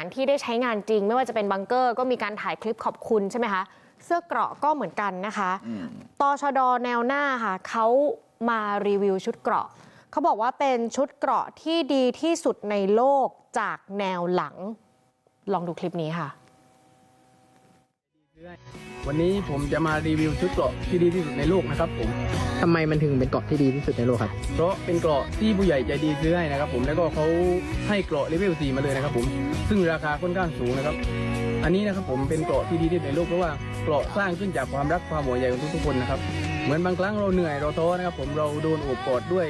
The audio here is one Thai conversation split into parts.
ารที่ได้ใช้งานจริง ไม่ว่าจะเป็นบังเกอร์ก็มีการถ่ายคลิปขอบคุณใช่ไหมคะเสื้อเกราะก็เหมือนกันนะคะตชดแนวหน้าค่ะเขามารีวิวชุดเกราะเขาบอกว่าเป็นชุดเกราะที่ดีที่สุดในโลกจากแนวหลัง ลองดูคลิปนี้ค่ะ วันนี้ผมจะมารีวิวชุดเกราะที่ดีที่สุดในโลกนะครับผม ทำไมมันถึงเป็นเกาะที่ดีที่สุดในโลกครับ เพราะเป็นเกราะที่ผู้ใหญ่ใจดีซื้อให้นะครับผมแล้วก็เขาให้เกราะเลเวล4มาเลยนะครับผมซึ่งราคาค่อนข้างสูงนะครับ อันนี้นะครับผมเป็นเกราะที่ดีที่สุดในโลกเพราะว่าเกราะสร้างขึ้นจากความรักความห่วงใยของทุกๆคนนะครับเหมือนบางครั้งเราเหนื่อยเราท้อนะครับผมเราโดนโอบกอดด้วย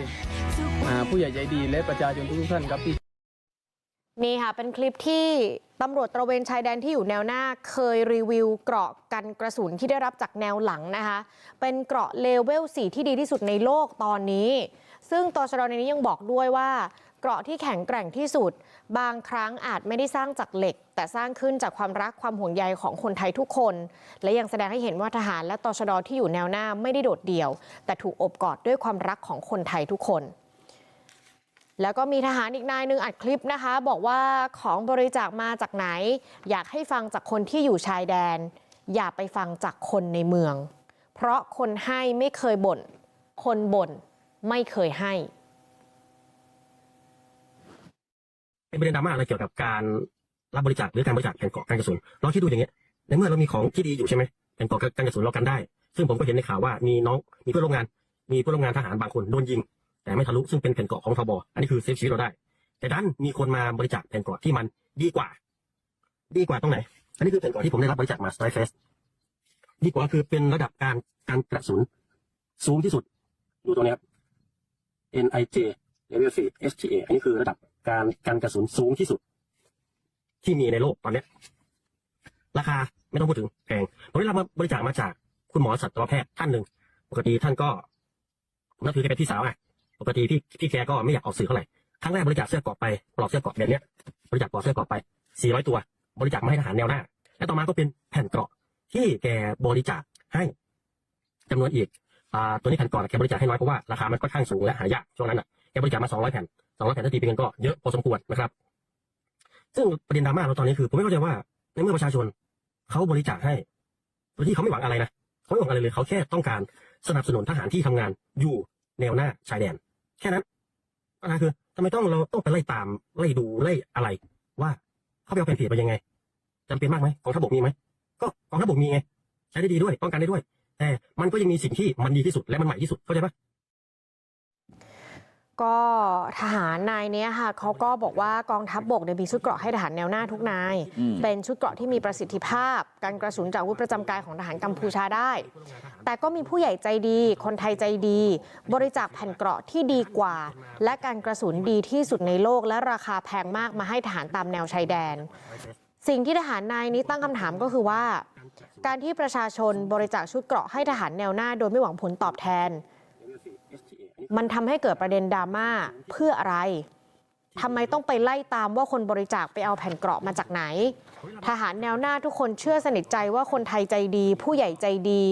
อ่าผู้ใหญ่ใจดีและประชาชนทุกๆท่านครับที่ นี่ค่ะเป็นคลิปที่ตำรวจตระเวนชายแดนที่อยู่แนวหน้าเคยรีวิวเกราะกันกระสุนที่ได้รับจากแนวหลังนะคะเป็นเกราะเลเวล4ที่ดีที่สุดในโลกตอนนี้ ซึ่งตชดในนี้ยังบอกด้วยว่าเกราะที่แข็งแกร่งที่สุด บางครั้งอาจไม่ได้สร้างจากเหล็ก แต่สร้างขึ้นจากความรักความห่วงใยของคนไทยทุกคน และยังแสดงให้เห็นว่าทหารและตชดที่อยู่แนวหน้าไม่ได้โดดเดี่ยว แต่ถูกอบกอดด้วยความรักของคนไทยทุกคน แล้วก็มีทหารอีกนายหนึ่งอัดคลิปนะคะบอกว่าของบริจาคมาจากไหนอยากให้ฟังจากคนที่อยู่ชายแดน อย่าไปฟังจากคนในเมือง เพราะคนให้ไม่เคยบ่น คนบ่นไม่เคยให้เป็นประเด็นดราม่าอะไรเกี่ยวกับการรับบริจาคหรือการบริจาคแผ่นเกาะกันกระสุนลองคิดดูอย่างเงี้ยในเมื่อเรามีของที่ดีอยู่ใช่ไหมแผ่นเกาะกันกระสุนเรากันได้ ซึ่งผมก็เห็นในข่าวว่ามีน้องมีเพื่อนร่วมงาน มีเพื่อนร่วมงานทหารบางคนโดนยิง แต่ไม่ทะลุซึ่งเป็นแผ่นเกาะของทบอันนี้คือเซฟชีวิตเราได้ แต่ดันมีคนมาบริจาคแผ่นเกาะที่มันดีกว่า ดีกว่าตรงไหน อันนี้คือแผ่นเกาะที่ผมได้รับบริจาคมาสไตร์เฟสดีกว่าคือเป็นระดับการการกระสุนสูงที่สุดอยู่ตรงนี้ครับ NIJ Level 4 STA อันนี้คือระดับการการกระสุนสูงที่สุด ที่มีในโลกตอนนี้ราคาไม่ต้องพูดถึงแพงผมได้รับมาบริจาคมาจากคุณหมอสัตวแพทย์ท่านหนึ่ง ปกติท่านก็นับถือแกเป็นพี่สาวไง ปกติพี่พี่แกก็ไม่อยากออกสื่อเท่าไหร่ครั้งแรกบริจาคเสื้อกราะไปปลอกเสื้อกราะแบบเนี้ยบริจาคปลอกเสื้อกราะไป 400 ตัว บริจาคมาให้ทหารแนวหน้า และต่อมาก็เป็นแผ่นเกราะที่แกบริจาคให้จำนวนอีกอ่าตัวนี้แผ่นเกราะแกบริจาคให้น้อยเพราะว่าราคามันค่อนข้างสูงและหายากช่วงนั้นอะแกบริจาคมา 200 แผ่น 200 แผ่นถ้าตีเป็นเงินก็เยอะพอสมควรนะครับ ซึ่งประเด็นดราม่าเราตอนนี้คือผมไม่เข้าใจว่าในเมื่อประชาชนเขาบริจาคให้โดยที่เขาไม่หวังอะไรนะเขาไม่หวังอะไรเลยเขาแค่ต้องการสนับสนุนทหารที่ทำงานอยู่แนวหน้าชายแดน แค่นั้นปัญหาคือทำไมต้องเราต้องไปไล่ตามไล่ดูไล่อะไร ว่าเขาไปเอาแผ่นเพจไปยังไงจำเป็นมากไหมกองทัพบกมีไหมก็กองทัพบกมีไง ใช้ได้ดีด้วยป้องกันได้ด้วย แต่มันก็ยังมีสิ่งที่มันดีที่สุดและมันใหม่ที่สุดเข้าใจปะ ก็ทหารนายเนี้ยค่ะเขาก็บอกว่ากองทัพบบกเนี่ยมีชุดเกราะให้ทหารแนวหน้าทุกนาย เป็นชุดเกราะที่มีประสิทธิภาพ การกระสุนจากอาวุธประจำกายของทหารกัมพูชาได้ แต่ก็มีผู้ใหญ่ใจดี คนไทยใจดี บริจาคแผ่นเกราะที่ดีกว่า และการกระสุนดีที่สุดในโลก และราคาแพงมากมาให้ทหารตามแนวชายแดน สิ่งที่ทหารนายนี้ตั้งคำถามก็คือว่า การที่ประชาชนบริจาคชุดเกราะให้ทหารแนวหน้า โดยไม่หวังผลตอบแทน มันทำให้เกิดประเด็นดราม่าเพื่ออะไรทำไมต้องไปไล่ตามว่าคนบริจาคไปเอาแผ่นเกราะมาจากไหน ทหารแนวหน้าทุกคนเชื่อสนิทใจว่าคนไทยใจดี ผู้ใหญ่ใจดี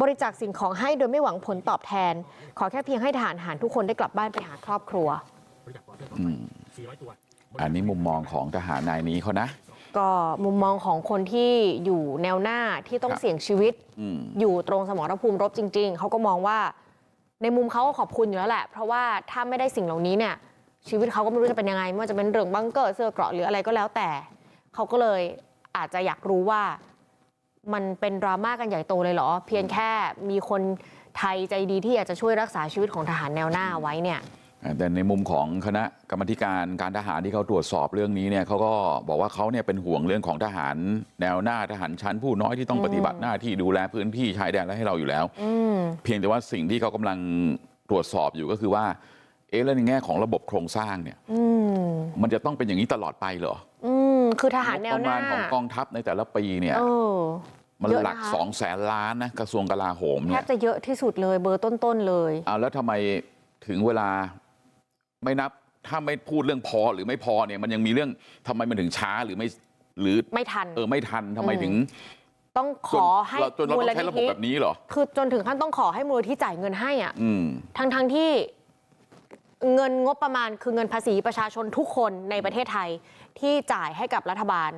บริจาคสิ่งของให้โดยไม่หวังผลตอบแทน ขอแค่เพียงให้ทหารหารทุกคนได้กลับบ้านไปหาครอบครัวอืมอันนี้มุมมองของทหารนายนี้เขานะ ก็มุมมองของคนที่อยู่แนวหน้าที่ต้องครับเสี่ยงชีวิตอืมอยู่ตรงสมรภูมิรบจริง ๆเขาก็มองว่า ในมุมเขาก็ขอบคุณอยู่แล้วแหละเพราะว่าถ้าไม่ได้สิ่งเหล่านี้เนี่ยชีวิตเขาก็ไม่รู้จะเป็นยังไงไม่ว่าจะเป็นเรื่องบังเกอร์เสื้อเกราะหรืออะไรก็แล้วแต่เขาก็เลยอาจจะอยากรู้ว่ามันเป็นดราม่ากันใหญ่โตเลยเหรอ เพียงแค่มีคนไทยใจดีที่อยากจะช่วยรักษาชีวิตของทหารแนวหน้าไว้เนี่ย แต่ในมุมของคณะกรรมาธิการการทหารที่เขาตรวจสอบเรื่องนี้เนี่ยเขาก็บอกว่าเขาเนี่ยเป็นห่วงเรื่องของทหารแนวหน้าทหารชั้นผู้น้อยที่ต้องอืมปฏิบัติหน้าที่ดูแลพื้นที่ชายแดนและให้เราอยู่แล้วอืมเพียงแต่ว่าสิ่งที่เขากำลังตรวจสอบอยู่ก็คือว่าเอ๊ะแล้วในแง่ของระบบโครงสร้างเนี่ยอืมมันจะต้องเป็นอย่างนี้ตลอดไปเหรออืมคือทหารแนงวบประหมาน้าณของกองทัพในแต่ละปีเนี่ยเออมันเยอะนะคะหลักสองแสนล้านนะกระทรวงกลาโหมแทเนี่ยบจะเยอะที่สุดเลยเบอร์ต้นๆเลยเอาแล้วทำไมถึงเวลา ไม่นับถ้าไม่พูดเรื่องพอหรือไม่พอเนี่ยมันยังมีเรื่องทำไมมันถึงช้าหรือไม่หรือไม่ทันเออไม่ทันทำไมอืมถึงต้องขจนอให้เราจนเรามูต้ลองใช้นิระบบธิแบบนี้เหรอคือจนถึงขั้นต้องขอให้มูลนิธิจ่ายเงินให้อะอืมทั้งทั้งๆที่เงินงบประมาณคือเงินภาษีประชาชนทุกคนในประเทศไทยที่จ่ายให้กับรัฐบาล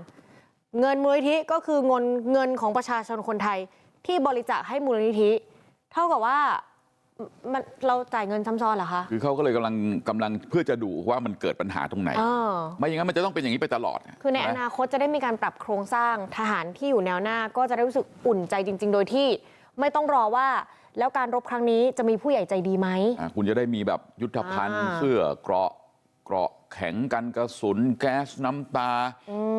เงินมูลนิธิก็คือเงินเงินของประชาชนคนไทยที่บริจาคให้มูลนิธิ เท่ากับว่า มันเราจ่ายเงินซ้ำซ้อนเหรอคะ คือเขาก็เลยกำลังกำลังเพื่อจะดูว่ามันเกิดปัญหาตรงไหนเออไม่อย่างนั้นมันจะต้องเป็นอย่างนี้ไปตลอดคือในช่อไหมนาคตจะได้มีการปรับโครงสร้างทหารที่อยู่แนวหน้าก็จะได้รู้สึกอุ่นใจจริง ๆ โดยที่ ไม่ต้องรอว่า แล้วการรบครั้งนี้จะมีผู้ใหญ่ใจดีไหม อะคุณจะได้มีแบบยุทธภัณฑ์ อ่า เสื้อเกราะเกราะแข็งกันกระสุน แก๊สน้ำตา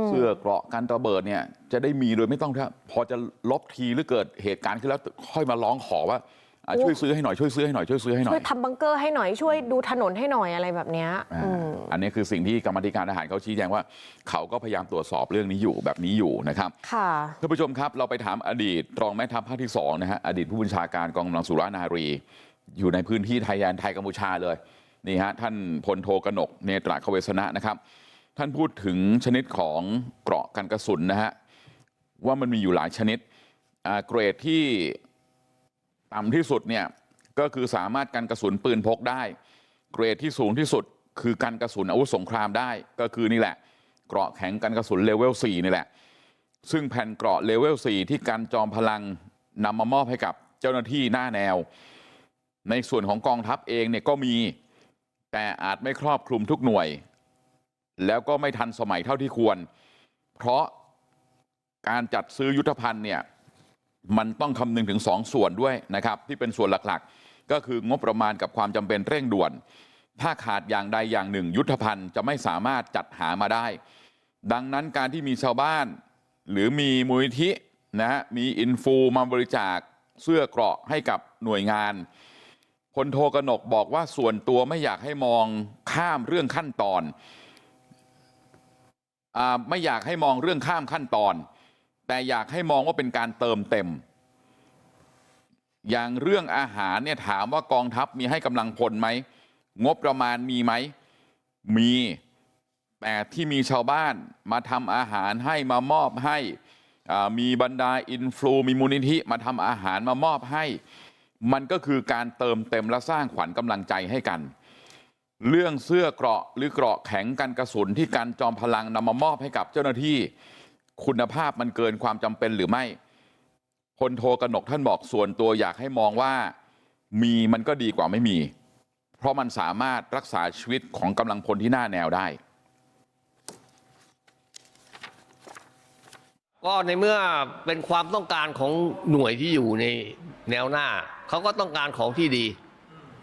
เสื้อเกราะกันระเบิดเนี่ยจะได้มีโดยไม่ต้องถ้าพอจะลบทีหรือเกิดเหตุการณ์ขึ้นแล้วค่อยมาร้องขอว่าอะ ช่วยซื้อให้หน่อยช่วยซื้อให้หน่อยช่วยซื้อให้หน่อช่วยยทำบังเกอร์ให้หน่อยช่วยดูถนนให้หน่อยอะไรแบบเนี้ยอ่าอืมอันนี้คือสิ่งที่กรรมาธิการทหารเขาชี้แจงว่าเขาก็พยายามตรวจสอบเรื่องนี้อยู่แบบนี้อยู่นะครับค่ะท่านผู้ชมครับเราไปถามอดีตรองแม่ทัพภาคที่สองนะฮะอดีตผู้บัญชาการกองกำลังสุรานารี อยู่ในพื้นที่ไทยแดนไทยกัมพูชาเลยนี่ฮะท่านพลโทกนกเนตรคเวสนะนะครับ ท่านพูดถึงชนิดของเกราะกันกระสุนนะฮะว่ามันมีอยู่หลายชนิดอ่าเกรดที่ ต่ำที่สุดเนี่ยก็คือสามารถกันกระสุนปืนพกได้เกรดที่สูงที่สุดคือกันกระสุนอาวุธสงครามได้ก็คือนี่แหละเกราะแข็งกันกระสุนเลเวล4นี่แหละซึ่งแผ่นเกราะเลเวล4ที่กันจอมพลังนำมามอบให้กับเจ้าหน้าที่หน้าแนวในส่วนของกองทัพเองเนี่ยก็มีแต่อาจไม่ครอบคลุมทุกหน่วย แล้วก็ไม่ทันสมัยเท่าที่ควร เพราะการจัดซื้อยุทธภัณฑ์เนี่ย มันต้องคำนึงถึงสองส่วนด้วยนะครับที่เป็นส่วนหลักๆก็คืองบประมาณกับความจำเป็นเร่งด่วนถ้าขาดอย่างใดอย่างหนึ่งยุทธภัณฑ์จะไม่สามารถจัดหามาได้ดังนั้นการที่มีชาวบ้านหรือมีมูลนิธินะฮะมีอินฟูมาบริจาคเสื้อเกราะให้กับหน่วยงานพลโทกนกบอกว่าส่วนตัวไม่อยากให้มองข้ามเรื่องขั้นตอนอไม่อยากให้มองเรื่องข้ามขั้นตอน แต่อยากให้มองว่าเป็นการเติมเต็มอย่างเรื่องอาหารเนี่ยถามว่ากองทัพมีให้กำลังพลไหมงบประมาณมีไหมมีแต่ที่มีชาวบ้านมาทำอาหารให้มามอบให้มีบรรดาอินฟลูมีมูลนิธิมาทำอาหารมามอบให้มันก็คือการเติมเต็มและสร้างขวัญกำลังใจให้กัน เรื่องเสื้อเกราะหรือเกราะแข็งกันกระสุนที่การจอมพลังนำมามอบให้กับเจ้าหน้าที่ คุณภาพมันเกินความจำเป็นหรือไม่พลโทกระหนกท่านบอกส่วนตัวอยากให้มองว่ามีมันก็ดีกว่าไม่มีเพราะมันสามารถรักษาชีวิตของกำลังพลที่หน้าแนวได้ก็ในเมื่อเป็นความต้องการของหน่วยที่อยู่ในแนวหน้า เขาก็ต้องการของที่ดี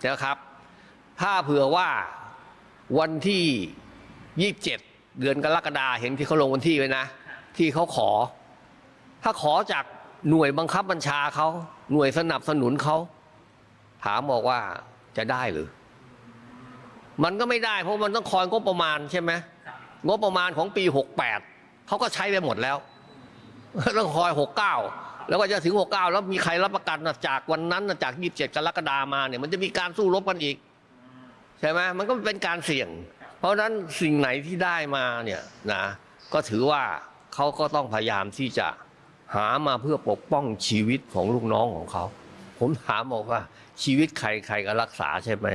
นะครับ ถ้าเผื่อว่าวันที่ 27 เดือนกรกฎาเห็นที่เขาลงวันที่ไว้นะ ที่เขาขอ ถ้าขอจากหน่วยบังคับบัญชาเขาหน่วยสนับสนุนเขาถามบอกว่าจะได้หรือ มันก็ไม่ได้เพราะมันต้องคอยงบประมาณใช่ไหมงบประมาณของปี68เขาก็ใช้ไปหมดแล้วต้องคอย69แล้วก็จะถึง69แล้วมีใครรับประกันจากวันนั้นจาก27กรกฎามาเนี่ยมันจะมีการสู้รบกันอีก ใช่ไหมมันก็เป็นการเสี่ยง เพราะฉะนั้นสิ่งไหนที่ได้มาเนี่ยนะก็ถือว่า เขาก็ต้องพยายามที่จะหามาเพื่อปกป้องชีวิตของลูกน้องของเขา ผมถามบอกว่า ชีวิตใครใครก็รักษาใช่ไหม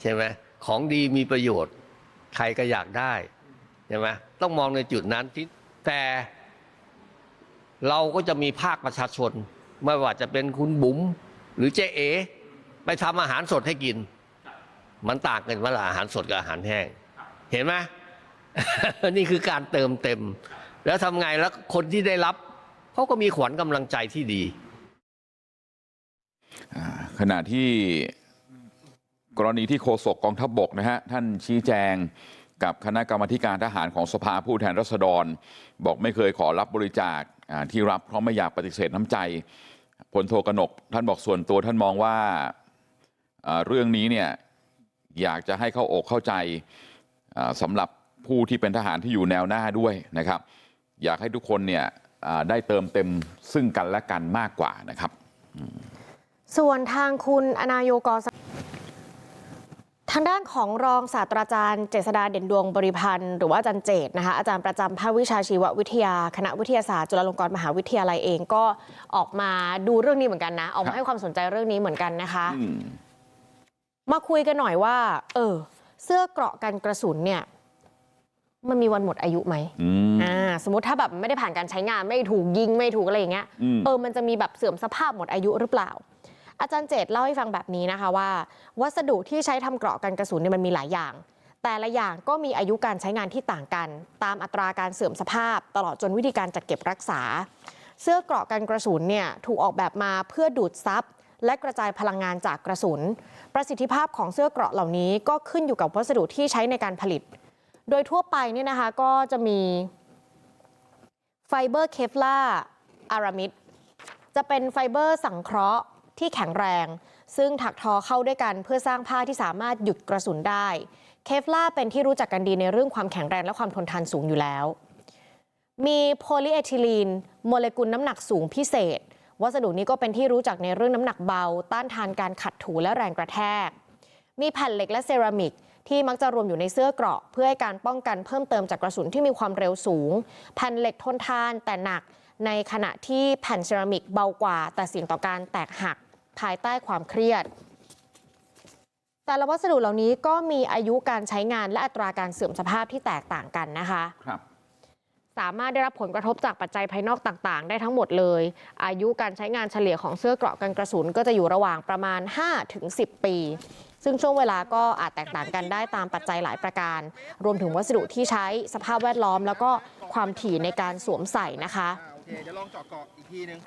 ใช่ไหมของดีมีประโยชน์ ใครก็อยากได้ใช่ไหมต้องมองในจุดนั้นที่แต่เราก็จะมีภาคประชาชน ไม่ว่าจะเป็นคุณบุ๋มหรือเจ๊เอ ไปทำอาหารสดให้กิน มันต่างกันว่าอาหารสดกับอาหารแห้ง เห็นไหมนี่คือการเติมเต็ม แล้วทำไงแล้วคนที่ได้รับเขาก็มีขวัญกำลังใจที่ดี ขณะที่กรณีที่โฆษกกองทัพบบกนะฮะท่านชี้แจงกับคณะกรรมการทหารของสภาผู้แทนราษฎร บอกไม่เคยขอรับบริจาคที่รับเพราะไม่อยากปฏิเสธน้ำใจพลโทกนก ท่านบอกส่วนตัวท่านมองว่าเรื่องนี้เนี่ยอยากจะให้เข้าอกเข้าใจสำหรับผู้ที่เป็นทหารที่อยู่แนวหน้าด้วยนะครับ อยากให้ทุกคนเนี่ยอ่าได้เติมเต็มซึ่งกันและกันมากกว่านะครับส่วนทางคุณอนายโกสทางด้านของรองศาสตราจารย์เจษดาเด่นดวงบริพันธ์หรือว่าอาจารย์เจตนะคะอาจารย์ประจำภาควิชาชีววิทยา คณะวิทยาศาสตร์จุฬาลงกรณ์มหาวิทยาลัยเองก็ออกมาดูเรื่องนี้เหมือนกันนะ ออกมาให้ความสนใจเรื่องนี้เหมือนกันนะคะอืมมาคุยกันหน่อยว่า เออ เสื้อเกราะกันกระสุนเนี่ย มันมีวันหมดอายุไหมอืมอ่าสมมติถ้าแบบไม่ได้ผ่านการใช้งานไม่ถูกยิงไม่ถูกอะไรอย่างเงี้ยอืมเออมันจะมีแบบเสื่อมสภาพหมดอายุหรือเปล่า อาจารย์เจตเล่าให้ฟังแบบนี้นะคะว่า วัสดุที่ใช้ทำเกราะกันกระสุนเนี่ยมันมีหลายอย่าง แต่ละอย่างก็มีอายุการใช้งานที่ต่างกัน ตามอัตราการเสื่อมสภาพ ตลอดจนวิธีการจัดเก็บรักษา เสื้อเกราะกันกระสุนเนี่ยถูกออกแบบมาเพื่อดูดซับและกระจายพลังงานจากกระสุน ประสิทธิภาพของเสื้อเกราะเหล่านี้ก็ขึ้นอยู่กับวัสดุที่ใช้ในการผลิต โดยทั่วไปเนี่ยนะคะก็จะมีไฟเบอร์เคฟล่าอารามิดจะเป็นไฟเบอร์สังเคราะห์ที่แข็งแรง ซึ่งถักทอเข้าด้วยกันเพื่อสร้างผ้าที่สามารถหยุดกระสุนได้ เคฟล่าเป็นที่รู้จักกันดีในเรื่องความแข็งแรงและความทนทานสูงอยู่แล้ว มีโพลีเอทิลีนโมเลกุลน้ำหนักสูงพิเศษ วัสดุนี้ก็เป็นที่รู้จักในเรื่องน้ำหนักเบา ต้านทานการขัดถูและแรงกระแทก มีแผ่นเหล็กและเซรามิก ที่มักจะรวมอยู่ในเสื้อเกราะ เพื่อให้การป้องกันเพิ่มเติมจากกระสุนที่มีความเร็วสูงแผ่นเหล็กทนทานแต่หนัก ในขณะที่แผ่นเซรามิกเบากว่า แต่เสี่ยงต่อการแตกหักภายใต้ความเครียด แต่ละวัสดุเหล่านี้ก็มีอายุการใช้งานและอัตราการเสื่อมสภาพที่แตกต่างกันนะคะครับสามารถได้รับผลกระทบจากปัจจัยภายนอกต่าง ๆ ได้ทั้งหมดเลย อายุการใช้งานเฉลี่ยของเสื้อเกราะกันกระสุนก็จะอยู่ระหว่างประมาณ 5-10 ปี ซึ่งช่วงเวลาก็อาจแตกต่างกันได้ตามปัจจัยหลายประการ รวมถึงวัสดุที่ใช้สภาพแวดล้อม แล้วก็ความถี่ในการสวมใส่นะคะโอเคเดี๋ยวลองเจาะเกาะอีกทีนึง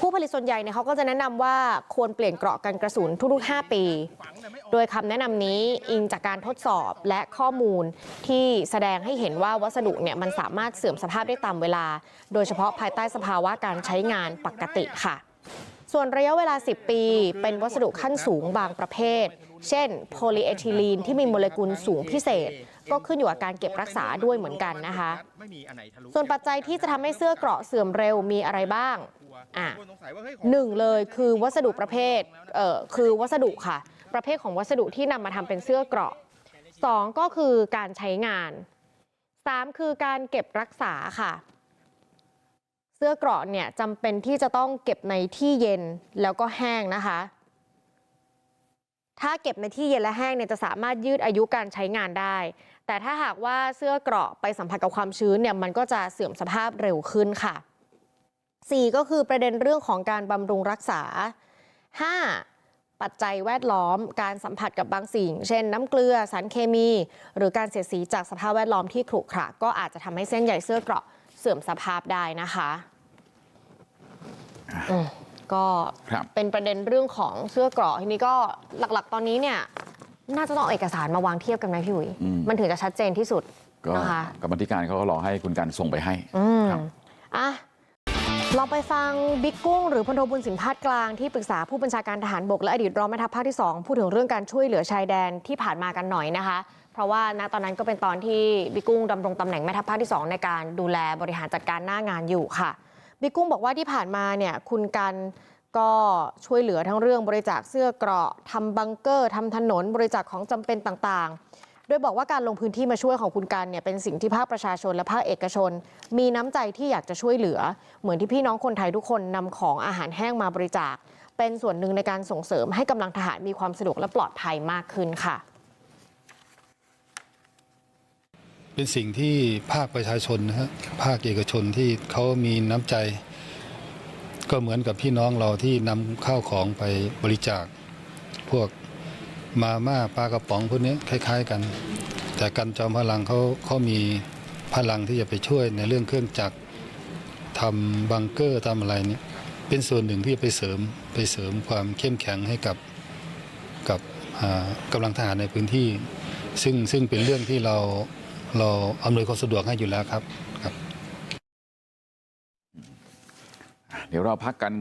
ผู้ผลิตส่วนใหญ่เนี่ยเขาก็จะแนะนำว่าควรเปลี่ยนเกราะกันกระสุนทุกๆ 5 ปี โดยคำแนะนำนี้อิงจากการทดสอบและข้อมูลที่แสดงให้เห็นว่าวัสดุเนี่ยมันสามารถเสื่อมสภาพได้ตามเวลา โดยเฉพาะภายใต้สภาวะการใช้งานปกติค่ะ ส่วนระยะเวลา 10 ปี เป็นวัสดุขั้นสูงบางประเภท เช่นโพลีเอทิลีนที่มีโมเลกุลสูงพิเศษ ก็ขึ้นอยู่กับการเก็บรักษาด้วยเหมือนกันนะคะ ส่วนปัจจัยที่จะทำให้เสื้อเกราะเสื่อมเร็วมีอะไรบ้างอะคนสงสัยว่าหนึ่งเลยคือวัสดุประเภทเอ่อคือวัสดุค่ะ ประเภทของวัสดุที่นำมาทำเป็นเสื้อเกราะสองก็คือการใช้งานสามคือการเก็บรักษาค่ะเสื้อเกราะเนี่ยจำเป็นที่จะต้องเก็บในที่เย็นแล้วก็แห้งนะคะ ถ้าเก็บในที่เย็นและแห้งเนี่ยจะสามารถยืดอายุการใช้งานได้ แต่ถ้าหากว่าเสื้อเกราะไปสัมผัสกับความชื้นเนี่ยมันก็จะเสื่อมสภาพเร็วขึ้นค่ะ 4 ก็คือประเด็นเรื่องของการบำรุงรักษา 5. ปัจจัยแวดล้อม การสัมผัสกับบางสิ่ง เช่นน้ำเกลือสารเคมี หรือการเสียดสีจากสภาพแวดล้อมที่ขรุขระก็อาจจะทำให้เส้นใยเสื้อเกราะเสื่อมสภาพได้นะคะ ก็ครับเป็นประเด็นเรื่องของเสื้อเกราะทีนี้ก็หลักๆตอนนี้เนี่ยน่าจะต้องเอาเอกสารมาวางเทียบกันไหมพี่อุ๋ยอืมมันถึงจะชัดเจนที่สุดก็นะคะกรรมธิการเขาก็รอให้คุณกันส่งไปให้อืมครับอะเราไปฟังบิ๊กกุ้งหรือพลโทบุญสินพาดกลางที่ปรึกษาผู้บัญชาการทหารบกและอดีตรองแม่ทัพภาคที่ 2 พูดถึงเรื่องการช่วยเหลือชายแดนที่ผ่านมากันหน่อยนะคะ เพราะว่าณตอนนั้นก็เป็นตอนที่บิ๊กกุ้งดำรงตำแหน่งแม่ทัพภาคที่ 2 ในการดูแลบริหารจัดการหน้างานอยู่ค่ะบิ๊ กกุ้งบอกว่าที่ผ่านมาเนี่ยคุณกันก็ช่วยเหลือทั้งเรื่องบริจาคเสื้อเกราะทำบังเกอร์ทำถนนบริจาคของจำเป็นต่างๆ โดยบอกว่าการลงพื้นที่มาช่วยของคุณกันเนี่ยเป็นสิ่งที่ภาคประชาชนและภาคเอกชน มีน้ำใจที่อยากจะช่วยเหลือ เหมือนที่พี่น้องคนไทยทุกคนนำของอาหารแห้งมาบริจาค เป็นส่วนหนึ่งในการส่งเสริมให้กำลังทหารมีความสะดวกและปลอดภัยมากขึ้นค่ะ เป็นสิ่งที่ภาคประชาชนนะฮะภาคเอกชนที่เขามีน้ำใจ ก็เหมือนกับพี่น้องเราที่นำข้าวของไปบริจาค พวกมาม่าปลากระป๋องพวกนี้คล้าย ๆ กัน แต่กันจอมพลังเขาเขามีพลังที่จะไปช่วยในเรื่องเครื่องจักรทำบังเกอร์ทำอะไรเนี่ยเป็นส่วนหนึ่งที่ไปเสริมไปเสริมความเข้มแข็งให้กับกับกำลังทหารในพื้นที่ ซึ่งซึ่งเป็นเรื่องที่เรา เราอำนวยความสะดวกให้อยู่แล้วครับครับ เดี๋ยวเราพักกัน